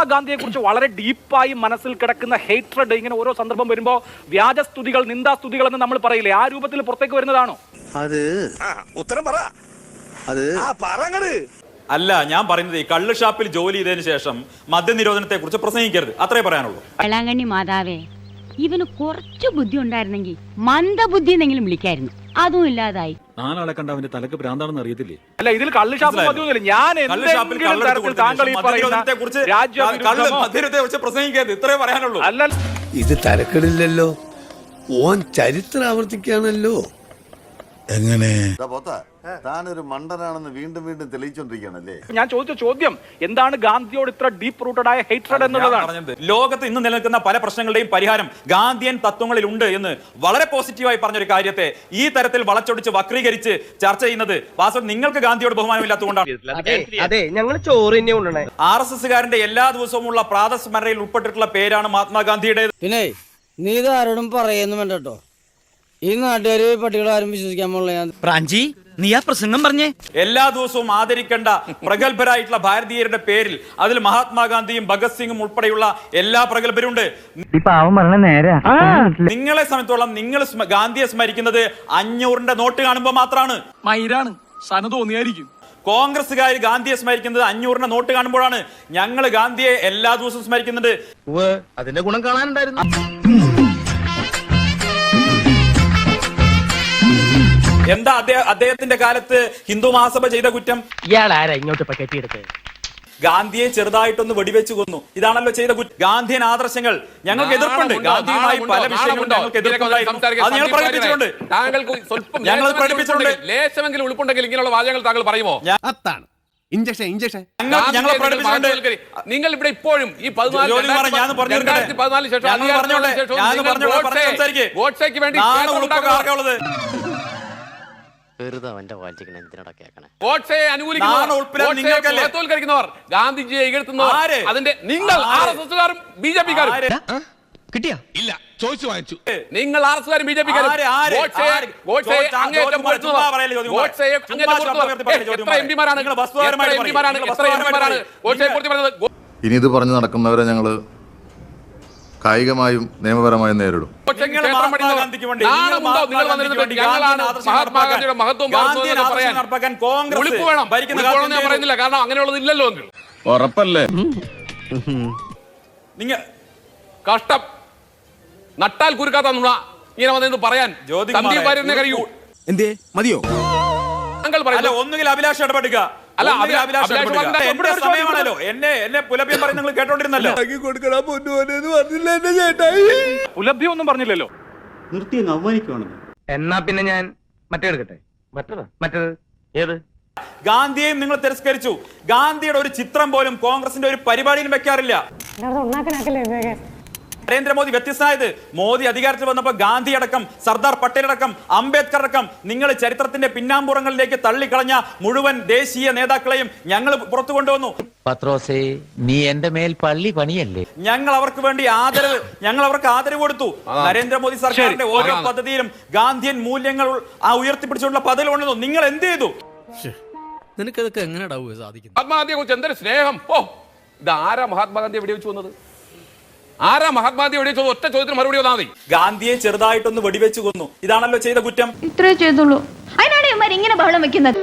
മഹാത്മാഗാന്ധിയെ കുറിച്ച് വളരെ ഡീപ്പായി മനസ്സിൽ കിടക്കുന്ന ഹേറ്റ്രഡ് ഇങ്ങനെ ഓരോ സന്ദർഭം വരുമ്പോ വ്യാജസ്തുതികൾ നിന്ദാസ്തുതികൾ എന്ന് നമ്മൾ പറയില്ലേ? ആ രൂപത്തിൽ പുറത്തേക്ക് വരുന്നതാണോ? അത് ഉത്തരം പറ. അത് ആ പറങ്ങട്. അല്ല ഞാൻ പറയുന്നത് ഈ കള്ള് ഷാപ്പിൽ ജോലി ചെയ്തതിനു ശേഷം മദ്യനിരോധനത്തെ കുറിച്ച് പ്രസംഗിക്കരുത്. അത്രേ പറയാനുള്ളൂ. വേളാങ്കണ്ണി മാതാവേ ഇവന് കുറച്ച് ബുദ്ധി ഉണ്ടായിരുന്നെങ്കിൽ മന്ദബുദ്ധി എന്നെങ്കിലും വിളിക്കായിരുന്നു. അതും ഇല്ലാതായി. നാലാളെ കണ്ട അവന്റെ തലക്ക് ഭ്രാന്താണെന്ന് അറിയത്തില്ലേ? അല്ല ഇതിൽ ഞാൻ കള്ള് എന്തെങ്കിലും തരത്തിൽ താങ്കൾ ഈ പറയുന്ന കുറിച്ച് പ്രസംഗിക്കരുത്. ഇത്രേ പറയാനുള്ളൂ. അല്ല ഇത് തരക്കെടില്ലല്ലോ ഓൻ ചരിത്രം ആവർത്തിക്കുകയാണല്ലോ. എങ്ങനെ? താനൊരു മണ്ടനാണെന്ന് വീണ്ടും വീണ്ടും തെളിയിച്ചോണ്ടിരിക്കുകയാണല്ലേ? ഞാൻ ചോദിച്ച ചോദ്യം എന്താണ് ഗാന്ധിയോട് ഇത്ര ഡീപ്പ് റൂട്ടഡ് ആയ ഹൈട്രഡ് എന്നുള്ളതാണ്? ലോകത്ത് ഇന്ന് നിലനിൽക്കുന്ന പല പ്രശ്നങ്ങളുടെയും പരിഹാരം ഗാന്ധിയൻ തത്വങ്ങളിൽ ഉണ്ട് എന്ന് വളരെ പോസിറ്റീവായി പറഞ്ഞൊരു കാര്യത്തെ ഈ തരത്തിൽ വളച്ചൊടിച്ച് വക്രീകരിച്ച് ചർച്ച ചെയ്യുന്നത് വാസ്തവം നിങ്ങൾക്ക് ഗാന്ധിയോട് ബഹുമാനമില്ലാത്തതുകൊണ്ടാണ്. ആർ എസ് എസ്സുകാരന്റെ എല്ലാ ദിവസവും ഉള്ള പ്രാതസ്മരണയിൽ ഉൾപ്പെട്ടിട്ടുള്ള പേരാണ് മഹാത്മാഗാന്ധിയുടെ പിന്നെ നീ ഇത് ആരോടും പറയുന്നു വേണ്ട കേട്ടോ. ഈ നാട്ടുകാര് പട്ടികളെ ആരും വിശ്വസിക്കാൻ പോലുള്ള ഞാൻ പ്രാഞ്ചി നീ ആ പ്രസംഗം പറഞ്ഞേ. എല്ലാ ദിവസവും ആദരിക്കേണ്ട പ്രഗത്ഭരായിട്ടുള്ള ഭാരതീയരുടെ പേരിൽ അതിൽ മഹാത്മാഗാന്ധിയും ഭഗത് സിംഗും ഉൾപ്പെടെയുള്ള എല്ലാ പ്രഗത്ഭരുണ്ട്. പാവം പറഞ്ഞ നേരെ. നിങ്ങളെ സംബന്ധിച്ചോളം നിങ്ങൾ ഗാന്ധിയെ സ്മരിക്കുന്നത് അഞ്ഞൂറിന്റെ നോട്ട് കാണുമ്പോൾ മാത്രമാണ് മൈരാണ് സന തോന്നിയായിരിക്കും. കോൺഗ്രസ്സുകാർ ഗാന്ധിയെ സ്മരിക്കുന്നത് അഞ്ഞൂറിന്റെ നോട്ട് കാണുമ്പോഴാണ്. ഞങ്ങൾ ഗാന്ധിയെ എല്ലാ ദിവസവും സ്മരിക്കുന്നുണ്ട്. അതിന്റെ ഗുണം കാണാനുണ്ടായിരുന്നു. എന്താ അദ്ദേഹം അദ്ദേഹത്തിന്റെ കാലത്ത് ഹിന്ദു മഹാസഭ ചെയ്ത കുറ്റം? ഇയാൾ ആരാ ഇങ്ങോട്ട് ഇപ്പൊ കെട്ടിയെടുത്ത് ഗാന്ധിയെ ചെറുതായിട്ടൊന്ന് വെടിവെച്ച് കൊന്നു. ഇതാണല്ലോ ചെയ്ത കുറ്റം. ഗാന്ധിയൻ ആദർശങ്ങൾ ഞങ്ങൾക്ക് എതിർപ്പുണ്ട്. ഗാന്ധിയുമായി പല വിഷയങ്ങളും ഞങ്ങൾക്ക് എതിർപ്പുണ്ടായിരുന്നു. അത് ഞങ്ങൾ പ്രകടിപ്പിച്ചിട്ടുണ്ട് താങ്കൾക്ക് സ്വല്പം ഞങ്ങൾ ലേശമെങ്കിലും പ്രകടിപ്പിച്ചിട്ടുണ്ട് ഉൾപ്പുണ്ടെങ്കിൽ- ലേശമെങ്കിലും ഉൾപ്പുണ്ടെങ്കിൽ ഇങ്ങനെയുള്ള വാചകങ്ങൾ താങ്കൾ പറയുമോ? അത്താണ്. Injection injection. ഞങ്ങൾ നിങ്ങൾ പ്രകടിപ്പിച്ചിട്ടുണ്ട് നിങ്ങൾ ഇവിടെ ഇപ്പോഴും ഈ പതിനാല് രണ്ടായിരത്തി പതിനാലിന് ശേഷം. ഗോഡ്സെക്ക് വേണ്ടി വെറുതെ അവന്റെ വായിച്ചിരിക്കണ ഉൾപ്പെടെ നിങ്ങൾക്കല്ലേ? ഗാന്ധിജിയെ ഇകഴ്ത്തുന്നവർ ആര്? അതിന്റെ നിങ്ങൾ ആർ? എസ് എസ്കാരും ബി ജെ പിക്കാരും ആര്? കിട്ടിയാ ഇല്ല ചോദിച്ചു വാങ്ങിച്ചു നിങ്ങൾ ആർ എസ്കാരും ബി ജെ പിക്കാരും ആര്? ആര്? ഗോഡ്സെയെ ആര്? ഗോഡ്സെയെ ജോർജ് അങ്ങേയറ്റം ചുമ്മാ പറയല്ലേ ജോർജ് കുമാർ. ചുമ്മാ ശബ്ദം ഉയർത്തി പറയല്ലേ ജോർജ് എത്ര കുമാർ. എം പിമാരാണ് നിങ്ങൾ വസ്തുതാപരമായിട്ട് എത്ര എം പിമാരാണ് നിങ്ങൾ എത്ര എം പിമാരാണ് വസ്തുതാപരമായിട്ട് ഗോഡ്സെയെ നിങ്ങൾ- കുറിച്ച് പറഞ്ഞത് ഇനി ഇത് പറഞ്ഞു നടക്കുന്നവരെ ഞങ്ങൾ കായികമായും നിയമപരമായും നേരിടും. മഹാത്മാഗാന്ധിയുടെ മഹത്വം പറയാൻ. കോൺഗ്രസ് ഞാൻ പറയുന്നില്ല. കാരണം അങ്ങനെയുള്ളത് ഇല്ലല്ലോ ഉറപ്പല്ലേ? നിങ്ങൾ കഷ്ടം. നട്ടാൽ കുരുക്കാത്ത നുണ ഇങ്ങനെ വന്നെന്ന് പറയാൻ സന്ദീപ് കഴിയൂ. എന്തേ മതിയോ? താങ്കൾ അല്ല ഒന്നുകിൽ അഭിലാഷ് ഇടപെടുക. അല്ല. സമയമാണല്ലോ. എന്നെ എന്നെ പുലഭ്യം നിങ്ങൾ കേട്ടോണ്ടിരുന്നല്ലോ. പുലഭ്യം ഒന്നും പറഞ്ഞില്ലല്ലോ. എന്നാ പിന്നെ ഞാൻ മറ്റേ എടുക്കട്ടെ? മറ്റേത്? മറ്റേത്? ഏത്? ഗാന്ധിയെയും നിങ്ങൾ തിരസ്കരിച്ചു. ഗാന്ധിയുടെ ഒരു ചിത്രം പോലും കോൺഗ്രസിന്റെ ഒരു പരിപാടിയിലും വെക്കാറില്ല. നരേന്ദ്രമോദി വ്യത്യസ്തനായത്. മോദി അധികാരത്തിൽ വന്നപ്പോൾ ഗാന്ധി അടക്കം സർദാർ പട്ടേൽ അടക്കം അംബേദ്കർ അടക്കം നിങ്ങൾ ചരിത്രത്തിന്റെ പിന്നാമ്പുറങ്ങളിലേക്ക് തള്ളിക്കളഞ്ഞ മുഴുവൻ ദേശീയ നേതാക്കളെയും ഞങ്ങൾ പുറത്തു കൊണ്ടുവന്നു. പത്രോസേ നീ എന്റെ മേൽ പള്ളി പണിയല്ലേ? ഞങ്ങൾ അവർക്ക് വേണ്ടി ആദരവ് ഞങ്ങൾ അവർക്ക് ആദരവ് കൊടുത്തു. നരേന്ദ്രമോദി സർക്കാരിന്റെ ഓരോ പദ്ധതിയിലും ഗാന്ധിയൻ മൂല്യങ്ങൾ ആ ഉയർത്തിപ്പിടിച്ചുകൊണ്ടുള്ള പദ്ധതി കൊണ്ടുവന്നു. നിങ്ങൾ എന്ത് ചെയ്തു? നിനക്കതൊക്കെ എങ്ങനെ സാധിക്കും ആത്മഹത്യയെ കുറിച്ച് എന്തൊരു സ്നേഹം? ഓ ഇത് ആരാ മഹാത്മാഗാന്ധിയെ വെടിവെച്ചു വന്നത് ആരാ മഹാത്മാഗാന്ധി എവിടെ ചോദിച്ചു ഒറ്റ ചോദ്യത്തിന് മറുപടി വന്നാൽ മതി. ഗാന്ധിയെ ചെറുതായിട്ടൊന്ന് വെടിവെച്ച് കൊന്നു. ഇതാണല്ലോ ചെയ്ത കുറ്റം. ഇത്രേ ചെയ്തുള്ളൂ. അതിനാണ് ഇവന്മാർ ഇങ്ങനെ ബഹളം വെക്കുന്നത്.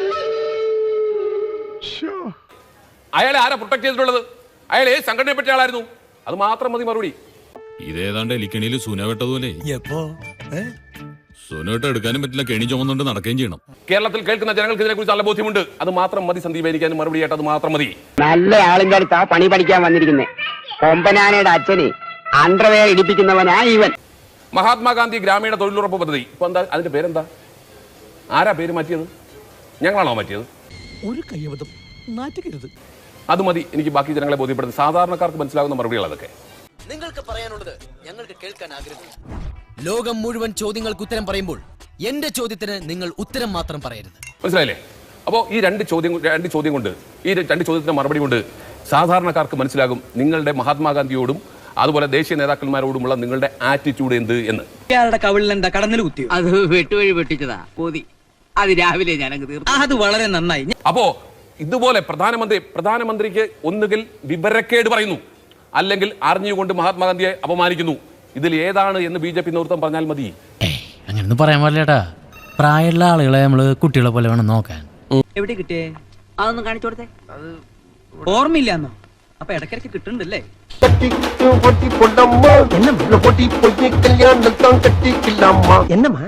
അയാളെ ആരാ പ്രൊട്ടക്ട് ചെയ്തിട്ടുള്ളത്? അയാൾ ഏത് സംഘടനയെ പറ്റിയ ആളായിരുന്നു? അത് മാത്രം മതി മറുപടി. ഇതേതാണ്ട് എലിക്കണിയിൽ സുന വെട്ടതുപോലെ സുനോട്ട് എടുക്കാനും പറ്റില്ല കെണി ചുമന്നുകൊണ്ട് നടക്കുകയും ചെയ്യണം. കേരളത്തിൽ കേൾക്കുന്ന ജനങ്ങൾക്ക് ഇതിനെ കുറിച്ച് നല്ല ബോധ്യമുണ്ട്. അത് മാത്രം മതി സന്ദീപ് എനിക്ക് മറുപടി ആയിട്ട് അത് മാത്രം മതി. നല്ല ആളിന്റെ അടുത്ത് ആ പണി പഠിക്കാൻ വന്നിരിക്കുന്നേ. കൊമ്പനാനയുടെ അച്ഛന് അണ്ടർവെയർ ഇടിപ്പിക്കുന്നവനാ ഇവൻ. മഹാത്മാഗാന്ധി ഗ്രാമീണ തൊഴിലുറപ്പ് പദ്ധതി. ഇപ്പൊ എന്താ? അതിന്റെ പേരെന്താ? ആരാ പേര് മാറ്റിയത്? ഞങ്ങളാണോ മാറ്റിയത്? ഒരു കയ്യബദ്ധം. നാറ്റുകരുത് അത് മതി. എനിക്ക് ബാക്കി ജനങ്ങളെ ബോധ്യപ്പെടുന്നത് സാധാരണക്കാർക്ക് മനസ്സിലാകുന്ന മറുപടികൾ അതൊക്കെ. നിങ്ങൾക്ക് പറയാനുള്ളത് ഞങ്ങൾക്ക് കേൾക്കാൻ ആഗ്രഹം ലോകം മുഴുവൻ ചോദ്യങ്ങൾക്ക് ഉത്തരം പറയുമ്പോൾ എന്റെ ചോദ്യത്തിന് നിങ്ങൾ ഉത്തരം മാത്രം പറയരുത്. മനസ്സിലായില്ലേ? അപ്പോൾ ഈ രണ്ട് ചോദ്യം രണ്ട് ചോദ്യം കൊണ്ട് ഈ രണ്ട് ചോദ്യത്തിന് മറുപടി കൊണ്ട് സാധാരണക്കാർക്ക് മനസ്സിലാകും നിങ്ങളുടെ മഹാത്മാഗാന്ധിയോടും അതുപോലെ ദേശീയ നേതാക്കന്മാരോടുമുള്ള നിങ്ങളുടെ ആറ്റിറ്റ്യൂഡ് എന്ത് എന്ന്. കവിളിൽ എന്താ കടന്നിൽ കുത്തി അത് വെട്ടുവഴി വെട്ടിച്ചതാ കോതി അത് രാവിലെ ഞാനങ്ങ് തീർത്തു. അത് വളരെ നന്നായി. അപ്പോ ഇതുപോലെ പ്രധാനമന്ത്രി പ്രധാനമന്ത്രിക്ക് ഒന്നുകിൽ വിവരക്കേട് പറയുന്നു അല്ലെങ്കിൽ അറിഞ്ഞുകൊണ്ട് മഹാത്മാഗാന്ധിയെ അപമാനിക്കുന്നു. ഇതിൽ ഏതാണ് എന്ന് ബി ജെ പി നേതൃത്വം പറഞ്ഞാൽ മതി. അങ്ങനൊന്നും പറയാൻ പറ്റില്ലേട്ടാ പ്രായമുള്ള ആളുകളെ നമ്മൾ കുട്ടികളെ പോലെ വേണം നോക്കാൻ. എവിടെ കിട്ടിയേ? അതൊന്നും കാണിച്ചു കൊടുത്തേ. ഓർമ്മയില്ലാന്നോ? അപ്പൊ ഇടക്കിടക്ക് കിട്ടുന്നുണ്ടല്ലേ? தட்டிட்டு ஒட்டி பொண்ணம்மா என்ன போட்டி பொண்ணு கல்யாணம் தான் கட்டிக்கலாமா என்னம்மா?